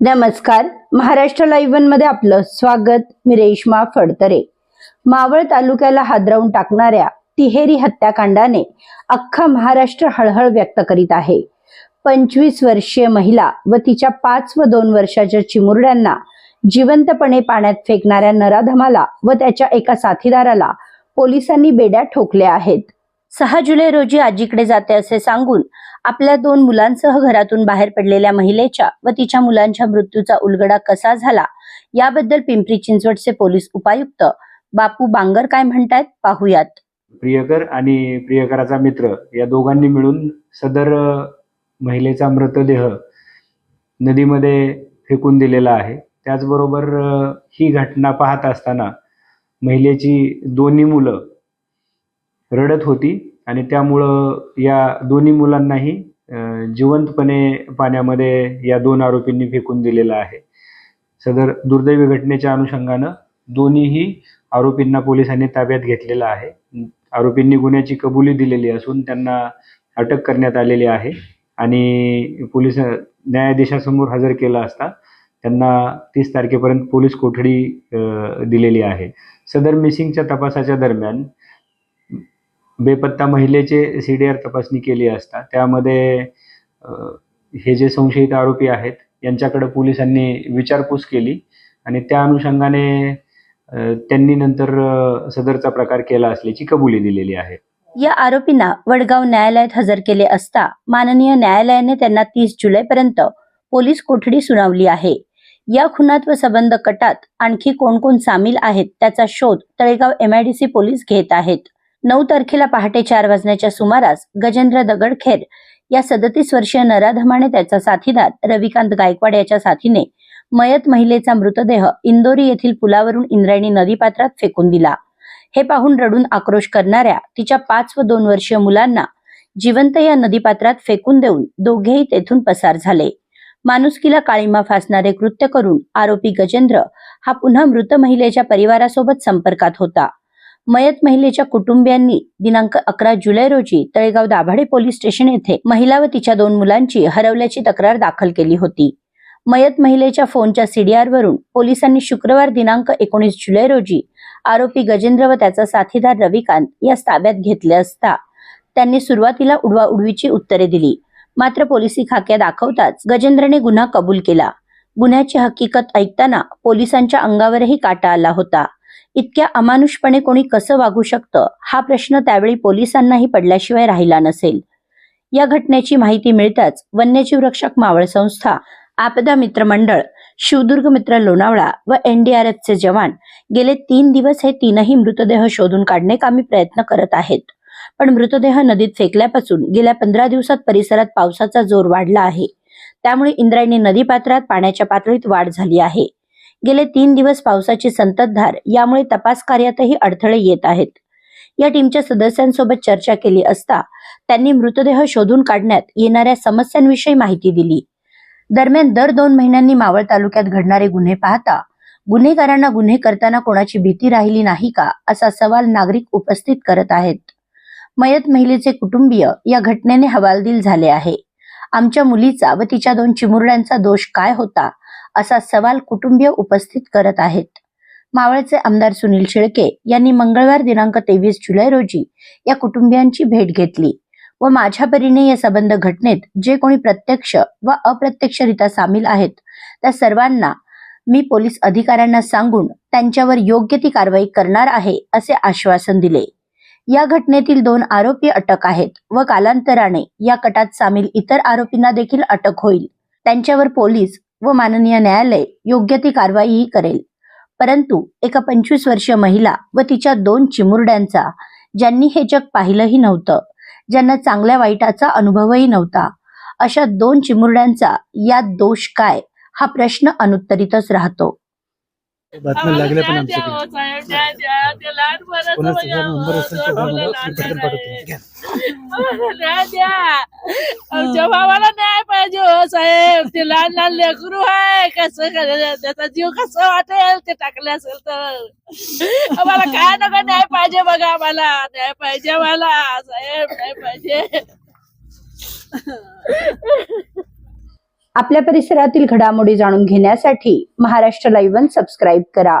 नमस्कार. महाराष्ट्र लाईव्ह वनमध्ये आपलं स्वागत. मी रेश्मा फडतरे. मावळ तालुक्याला हादरवून टाकणाऱ्या तिहेरी हत्याकांडाने अख्खा महाराष्ट्र हळहळ व्यक्त करीत आहे. पंचवीस वर्षीय महिला व तिच्या पाच व दोन वर्षाच्या चिमुरड्यांना जिवंतपणे पाण्यात फेकणाऱ्या नराधमाला व त्याच्या एका साथीदाराला पोलिसांनी बेड्या ठोकल्या आहेत. सहा जुलै रोजी आजीकडे जाते असे सांगून आपल्या दोन मुलांसह घरातून बाहेर पडलेल्या महिलेच्या व तिच्या मुलांच्या मृत्यूचा उलगडा कसा झाला याबद्दल पिंपरी चिंचवडचे पोलीस उपायुक्त बापू बांगर काय म्हणतायत पाहूयात. प्रियकर आणि प्रियकराचा मित्र या दोघांनी मिळून सदर महिलेचा मृतदेह नदीमध्ये फेकून दिलेला आहे. त्याचबरोबर ही घटना पाहत असताना महिलेची दोन्ही मुलं रडत होती आणि त्यामुळं या दोन्ही मुलांनाही जिवंतपणे पाण्यामध्ये या दोन आरोपींनी फेकून दिलेलं आहे. सदर दुर्दैवी घटनेच्या अनुषंगानं दोन्हीही आरोपींना पोलिसांनी ताब्यात घेतलेलं आहे. आरोपींनी गुन्ह्याची कबुली दिलेली असून त्यांना अटक करण्यात आलेली आहे आणि पोलीस न्यायाधीशासमोर हजर केला असता त्यांना तीस तारखेपर्यंत पोलीस कोठडी दिलेली आहे. सदर मिसिंगच्या तपासाच्या दरम्यान बेपत्ता महिलेचे सी डी आर तपासणी केली असता त्यामध्ये हे जे संशयित आरोपी आहेत यांच्याकडे पोलिसांनी विचारपूस केली आणि त्या अनुषंगाने त्यांनी नंतर सदरचा प्रकार केला असल्याची कबुली दिलेली आहे. या आरोपींना वडगाव न्यायालयात हजर केले असता माननीय न्यायालयाने त्यांना तीस जुलैपर्यंत पोलीस कोठडी सुनावली आहे. या खुनात व सबंध कटात आणखी कोण कोण सामील आहेत त्याचा शोध तळेगाव एमआयडीसी पोलीस घेत आहेत. नऊ तारखेला पहाटे चार वाजण्याच्या सुमारास गजेंद्र दगडखेर या सदतीस वर्षीय नराधमाने त्याचा साथीदार रविकांत गायकवाड याच्या साथीने मयत महिलेचा मृतदेह इंदोरी येथील पुलावरून इंद्रायणी नदीपात्रात फेकून दिला. हे पाहून रडून आक्रोश करणाऱ्या तिच्या पाच व दोन वर्षीय मुलांना जिवंत या नदीपात्रात फेकून देऊन दोघेही तेथून पसार झाले. माणुसकीला काळीमा फासणारे कृत्य करून आरोपी गजेंद्र हा पुन्हा मृत महिलेच्या परिवारासोबत संपर्कात होता. मयत महिलेच्या कुटुंबियांनी दिनांक अकरा जुलै रोजी तळेगाव दाभाडे पोलीस स्टेशन येथे महिला व तिच्या दोन मुलांची हरवल्याची तक्रार दाखल केली होती. मयत महिलेच्या फोनच्या सीडीआर वरून पोलिसांनी शुक्रवार दिनांक एकोणीस जुलै रोजी आरोपी गजेंद्र व त्याचा साथीदार रविकांत यास ताब्यात घेतले असता त्यांनी सुरुवातीला उडवाउडवीची उत्तरे दिली. मात्र पोलिसी खाक्या दाखवताच गजेंद्रने गुन्हा कबूल केला. गुन्ह्याची हकीकत ऐकताना पोलिसांच्या अंगावरही काटा आला होता. इतक्या अमानुषपणे कोणी कसं वागू शकतं? हा प्रश्न त्यावेळी पोलिसांनाही पडल्याशिवाय राहिला नसेल. या घटनेची माहिती मिळताच वन्यजीव रक्षक मावळ संस्था आपदा मित्र मंडळ शिवदुर्ग मित्र लोणावळा व एनडीआरएफचे जवान गेले तीन दिवस हे तीनही मृतदेह शोधून काढणे कामी प्रयत्न करत आहेत. पण मृतदेह नदीत फेकल्यापासून गेल्या पंधरा दिवसात परिसरात पावसाचा जोर वाढला आहे. त्यामुळे इंद्रायणी नदीपात्रात पाण्याच्या पातळीत वाढ झाली आहे. गेले तीन दिवस पावसाची संततधार यामुळे तपास कार्यातही अडथळे येत आहेत. या टीमच्या सदस्यांसोबत चर्चा केली असता त्यांनी मृतदेह शोधून काढण्यात येणाऱ्या समस्यांविषयी माहिती दिली. दरम्यान दर दोन महिन्यांनी मावळ तालुक्यात घडणारे गुन्हे पाहता गुन्हेगारांना गुन्हे करताना कोणाची भीती राहिली नाही का असा सवाल नागरिक उपस्थित करत आहेत. मयत महिलेचे कुटुंबीय या घटनेने हवालदिल झाले आहे. आमच्या मुलीचा व तिच्या दोन चिमुरड्यांचा दोष काय होता असा सवाल कुटुंबीय उपस्थित करत आहेत. मावळचे आमदार सुनील शेळके यांनी मंगळवार दिनांक तेवीस जुलै रोजी या कुटुंबियांची भेट घेतली व माझ्या परीने या संबंध घटनेत जे कोणी प्रत्यक्ष व अप्रत्यक्षरित्या सामील आहेत त्या सर्वांना मी पोलीस अधिकाऱ्यांना सांगून त्यांच्यावर योग्य ती कारवाई करणार आहे असे आश्वासन दिले. या घटनेतील दोन आरोपी अटक आहेत व कालांतराने या कटात सामील इतर आरोपींना देखील अटक होईल. त्यांच्यावर पोलीस व माननीय न्यायालय योग्य ती कारवाईही करेल परंतु एका पंचवीस वर्षीय महिला व तिच्या दोन चिमुरड्यांचा ज्यांनी हे जग पाहिलंही नव्हतं ज्यांना चांगल्या वाईटाचा अनुभवही नव्हता अशा दोन चिमुरड्यांचा यात दोष काय हा प्रश्न अनुत्तरितच राहतो बातम्या लागल्या पण आमच्याकडे मला न्याय द्या आमच्या भावाला न्याय पाहिजे हो साहेब. ते लहान लहान लेकरू आहे. कसं करायचं? त्याचा जीव कसं वाटेल? ते टाकले असेल तर. आम्हाला काय नका न्याय पाहिजे बघा आम्हाला. न्याय पाहिजे मला साहेब. न्याय पाहिजे. आपल्या परिसरातील घडामोडी जाणून घेण्यासाठी महाराष्ट्र लाईव्ह वन सबस्क्राईब करा.